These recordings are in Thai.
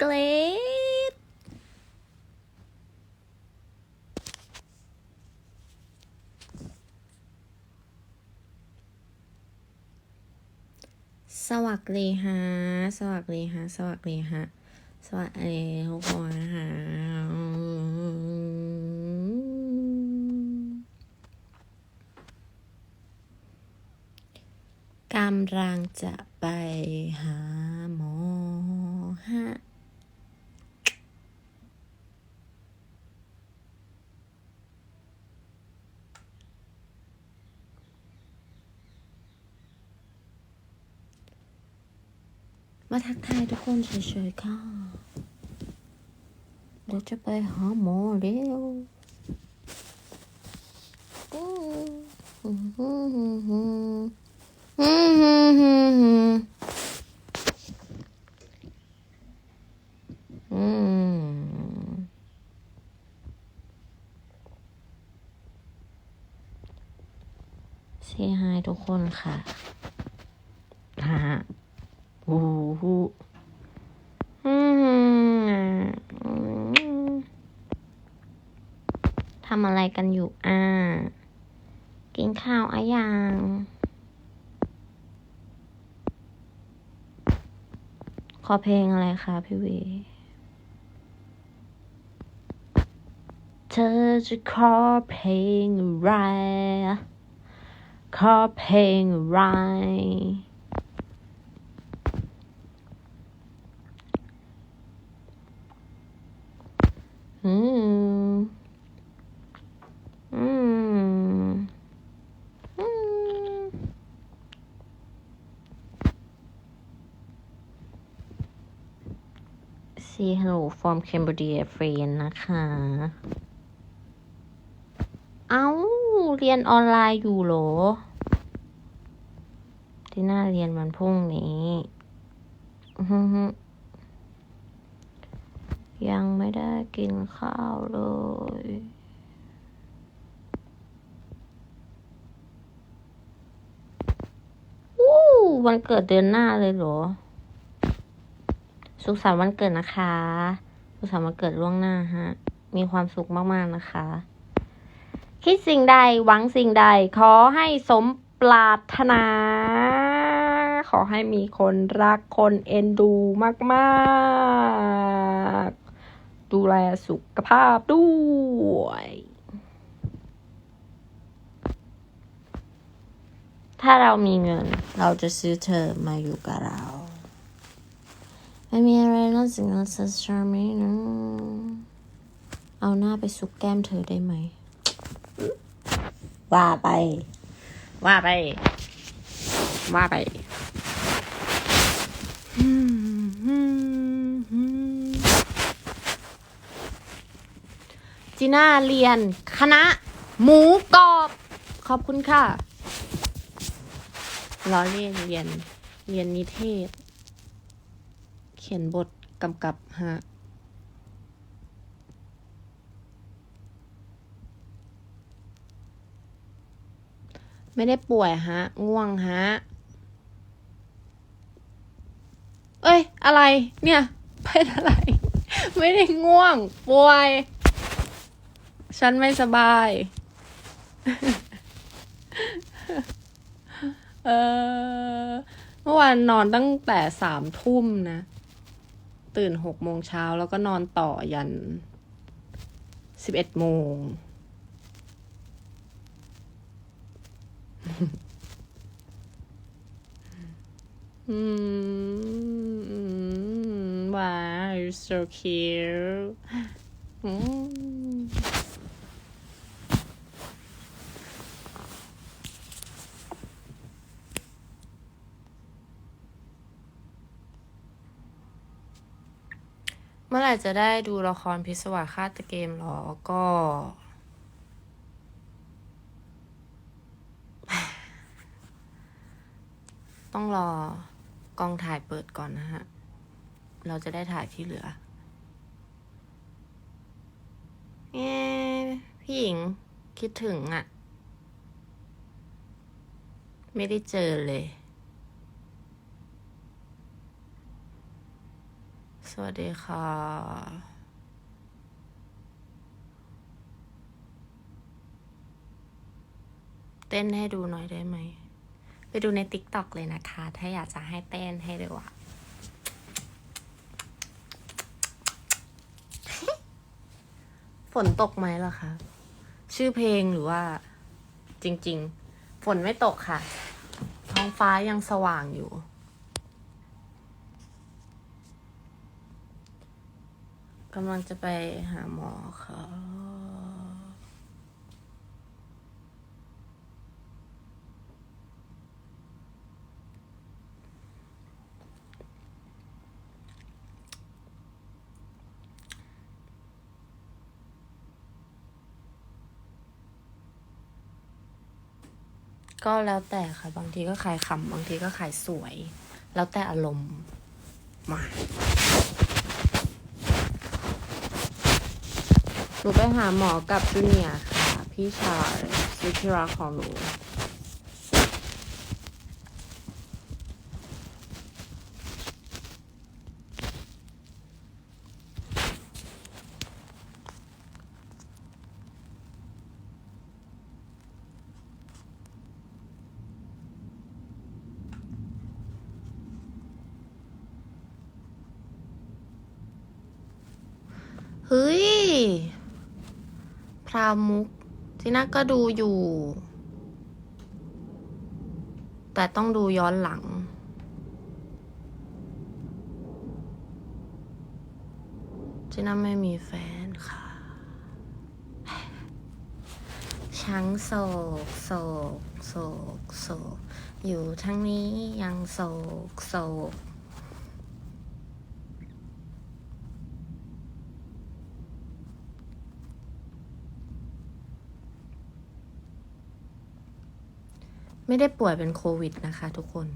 เกรดสวัสดีฮะ สวัสดีฮะ สวัสดีฮะ สวัสดีทุกคนนะฮะกำลังจะไปหาหมอฮะ มาทักทายทุกคนเฉยๆค่ะเราจะไปหาหมอเร็วเซฮายทุกคนค่ะ หอืมทำอะไรกันอยู่ อ่า กินข้าวอะยังขอเพลงอะไรคะพี่วีเธอจะขอเพลงอะไร ขอเพลงอะไร อืม อืม อืม See hello from Cambodia friend นะคะ เอ้า เรียนออนไลน์อยู่เหรอ ที่น่าเรียนวันพรุ่งนี้ยังไม่ได้กินข้าวเลยวู้วันเกิดเดือนหน้าเลยเหรอ สุขสันต์วันเกิดนะคะ สุขสันต์วันเกิดล่วงหน้าฮะ มีความสุขมากๆนะคะ คิดสิ่งใดหวังสิ่งใด ขอให้สมปรารถนา ขอให้มีคนรักคนเอ็นดูมากๆ ดูแลสุขภาพด้วยถ้าเรามีเงินเราจะซื้อเธอมาอยู่กับเรา ไม่มีอะไรนอกจากนั้นสักชาร์มนะเอาหน้าไปซุกแก้มเธอได้ไหม ว่าไป ว่าไป ว่าไปจีน่าเรียน คณะ หมูกรอบ ขอบคุณค่ะล้อเรียนเรียน เรียนนิเทศ ขียนบทกำกับฮะไม่ได้ป่วยฮะ ง่วงฮะ เอ้ย อะไร เนี่ยเป็นอะไร ไม่ได้ง่วง ป่วย ฉันไม่สบาย เออเมื่อวานนอนตั้งแต่สามทุ่มนะ ตื่นหกโมงเช้าแล้วก็นอนต่อยันสิบเอ็ดโมง อืมว้า you so cute อืม เมื่อไหร่จะได้ดูละครพิศวาสฆาตเกมหรอ ก็ ต้องรอกองถ่ายเปิดก่อนนะฮะ เราจะได้ถ่ายที่เหลือเอ๊ะพี่หญิงคิดถึงอะ่ะ ไม่ได้เจอเลย วัสดีค่ะเต้นให้ดูหน่อยได้ไหม ไปดูในติ๊กต็อกเลยนะคะ ถ้าอยากจะให้เต้นให้ดูอะฝนตกไหมล่ะคะ ชื่อเพลงหรือว่า จริง ๆ ฝนไม่ตกค่ะ ท้องฟ้ายังสว่างอยู่ กำลังจะไปหาหมอค่ะก็แล้วแต่ค่ะ บางทีก็ขายขำบางทีก็ขายสวย แล้วแต่อารมณ์มา หนูไปหาหมอกับจูเนียร์ค่ะ พี่ชายสุดที่รักของหนู เฮ้ย พรามุกที่น่าก็ดูอยู่ แต่ต้องดูย้อนหลังที่น่าไม่มีแฟนค่ะ ช้างโศกโศกโศกโศกอยู่ทั้งนี้ยังโศกโศก ไม่ได้ป่วยเป็นโควิดนะคะทุกคน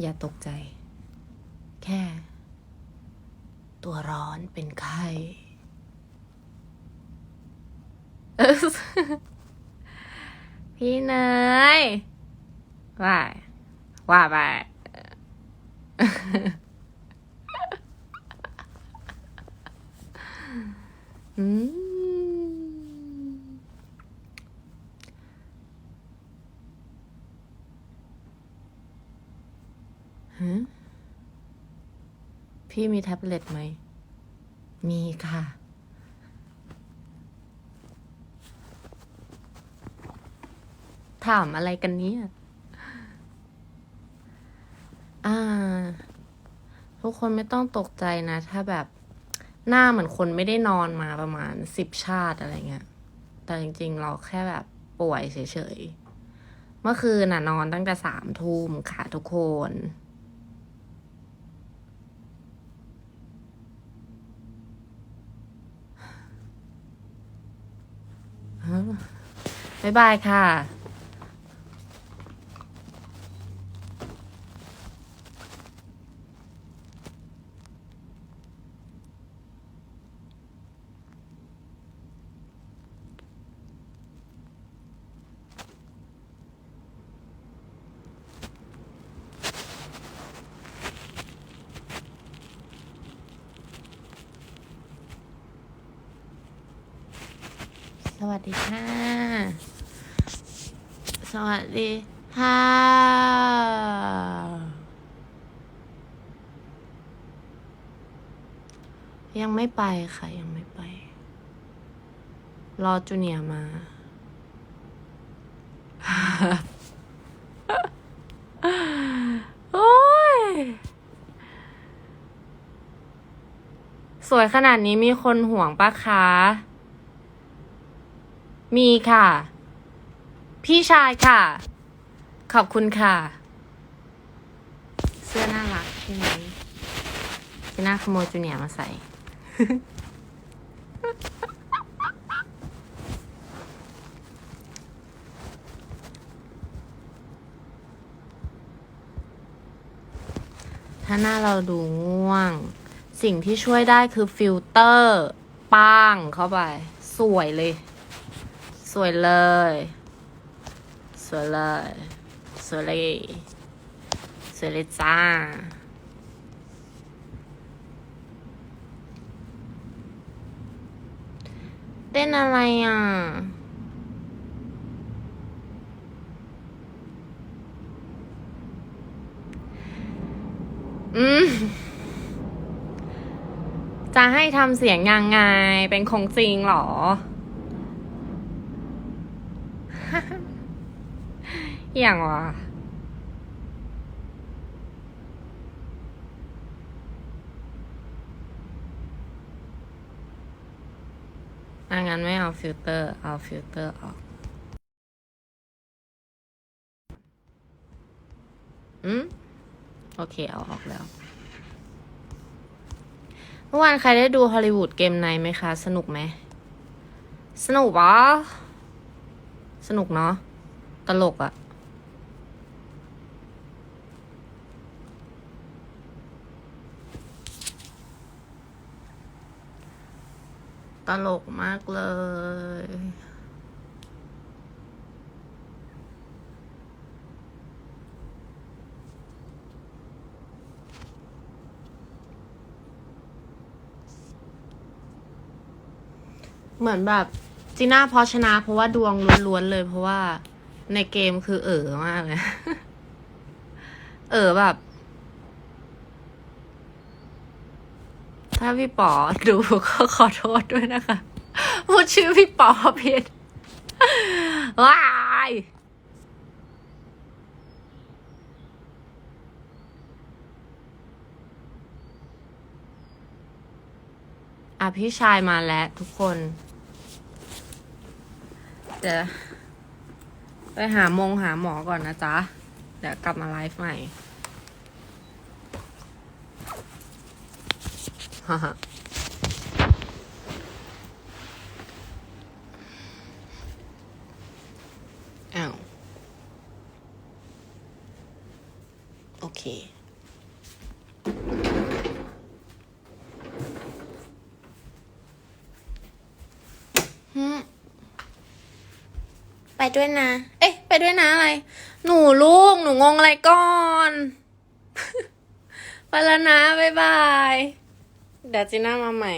อย่าตกใจ แค่ ตัวร้อนเป็นไข้พี่เนยว่าว่าไปอืม ฮะ พี่มีแท็บเล็ตไหม มีค่ะ ถามอะไรกันเนี่ยอ่า ทุกคนไม่ต้องตกใจนะ ถ้าแบบหน้าเหมือนคนไม่ได้นอนมาประมาณสิบชาติอะไรเงี้ย แต่จริงๆ เราแค่แบบป่วยเฉยๆ เมื่อคืนน่ะนอนตั้งแต่สามทุ่มค่ะทุกคน บ๊ายบายค่ะสวัสดีค่ะ วัสดีค่ะยังไม่ไปค่ะ ยังไม่ไป รอจูเนียมา โอ้ย สวยขนาดนี้มีคนห่วงปะคะ มีค่ะ พี่ชายค่ะ ขอบคุณค่ะ เสื้อน่ารักใช่ไหมจะน่าขโมยจูเนียมาใส่ ถ้าหน้าเราดูง่วง สิ่งที่ช่วยได้คือฟิลเตอร์ ป้างเข้าไป สวยเลย สวยเลย 说了说ล说สวยเลยสจ้า เต้นอะไรอะอืมจะให้ทำเสียงยังไง เป็นคงจริงหรอ อย่างวะอะงั้นไม่เอาฟิลเตอร์ เอาฟิลเตอร์ออก อืม โอเค เอาออกแล้ว เมื่อวานใครได้ดูฮอลลีวูดเกมไนไหมคะ สนุกไหม สนุกปะสนุกเนาะ ตลกอะ ตลกมากเลย เหมือนแบบจีน่าพอชนะ เพราะว่าดวงล้วนๆเลย เพราะว่าในเกมคือเอ๋อมากเลย เอ๋อแบบ ถ้าพี่ป๋อดูก็ขอโทษด้วยนะคะ พูดชื่อพี่ป๋อผิดว้ายอะพี่ชายมาแล้วทุกคนเดี๋ยวไปหามงหาหมอก่อนนะจ๊ะ เดี๋ยวกลับมาไลฟ์ใหม่ ฮ่าฮ่าอ้าว โอเคฮึไปด้วยนะ เอ๊ะ ไปด้วยนะอะไร หนูลูก หนูงงอะไรก่อน ไปแล้วนะ บ๊ายบาย เดี๋ยวจีน่ามาใหม่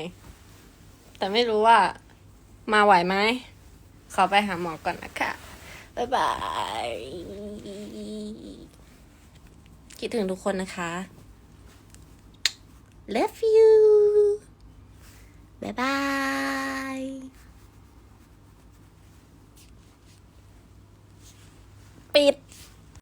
แต่ไม่รู้ว่ามาไหวไหม ขอไปหาหมอก่อนนะคะ บ๊ายบาย คิดถึงทุกคนนะคะ love you บ๊ายบายปิด